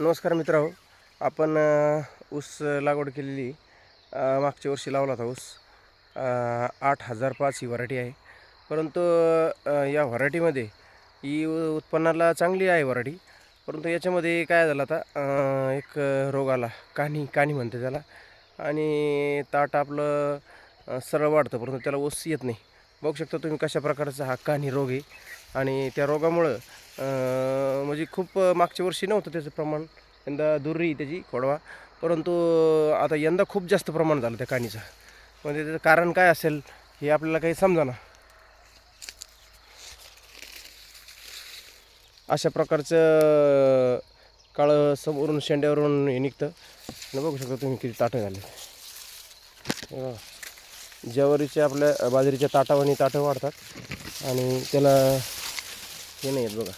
नमस्कार मित्रांनो. आपण ऊस लागवड केलेली मागच्या वर्षी लावला होता ऊस. आठ हजार पाच ही व्हरायटी आहे. परंतु या व्हरायटीमध्ये ही उत्पन्नाला चांगली आहे व्हरायटी. परंतु याच्यामध्ये काय झालं आता एक रोग आला. कानी कानी म्हणते त्याला. आणि ताट आपलं सरळ वाढतं परंतु त्याला ऊस येत नाही. बघू शकता तुम्ही कशा प्रकारचा हा कानी रोग आहे. आणि त्या रोगामुळं म्हणजे खूप मागच्या वर्षी नव्हतं त्याचं प्रमाण. यंदा दुर्री त्याची खोडवा. परंतु आता यंदा खूप जास्त प्रमाण झालं त्या काणीचं. म्हणजे त्याचं कारण काय असेल हे आपल्याला काही समजाना अशा प्रकारचं काळं समोरून शेंड्यावरून हे निघतं. आणि बघू शकता तुम्ही किती ताटं झाले. हे ज्वारीच्या आपल्या बाजरीच्या ताटावानी ताटं वाढतात. आणि त्याला हे नाही आहेत बघा.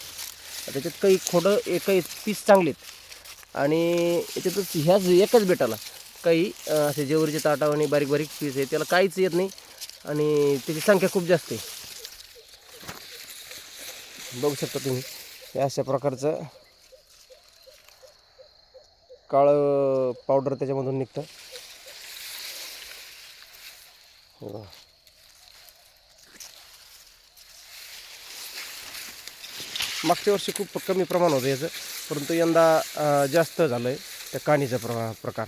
त्याच्यात काही खोडं ए- काही पीस चांगले आहेत. आणि याच्यातच ह्याच एकच बेटाला काही असे जेवरीचे ताटावाने बारीक बारीक पीस आहे. त्याला काहीच येत नाही आणि त्याची संख्या खूप जास्त आहे. बघू शकता तुम्ही अशा प्रकारचं काळं पावडर त्याच्यामधून निघतं हे बघा. मागच्या वर्षी खूप कमी प्रमाण होतं याचं. परंतु यंदा जास्त झालं आहे त्या काणीचा प्र प्रकार.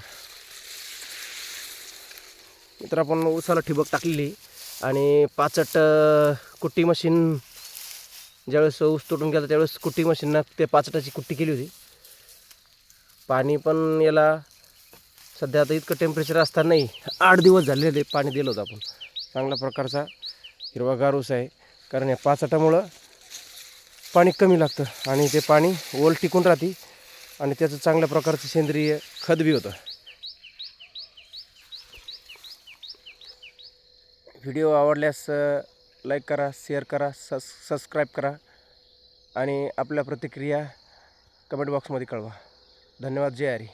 तर आपण उसाला ठिबक टाकलेली आणि पाचट कुट्टी मशीन ज्यावेळेस ऊस तुटून गेला त्यावेळेस कुट्टी मशीननं ते पाचटाची कुट्टी केली होती. पाणी पण याला सध्या आता इतकं टेम्परेचर असतानाही आठ दिवस झालेले पाणी दिलं होतं आपण. चांगल्या प्रकारचा हिरवागार ऊस आहे. कारण या पाचटामुळं पाणी कमी लागतं आणि ते पाणी ओल टिकून राहते आणि त्याचं चांगल्या प्रकारचं सेंद्रिय खत बी होतं. व्हिडिओ आवडल्यास लाईक करा शेअर करा सस सबस्क्राईब करा आणि आपल्या प्रतिक्रिया कमेंट बॉक्समध्ये कळवा. धन्यवाद. जय हरी.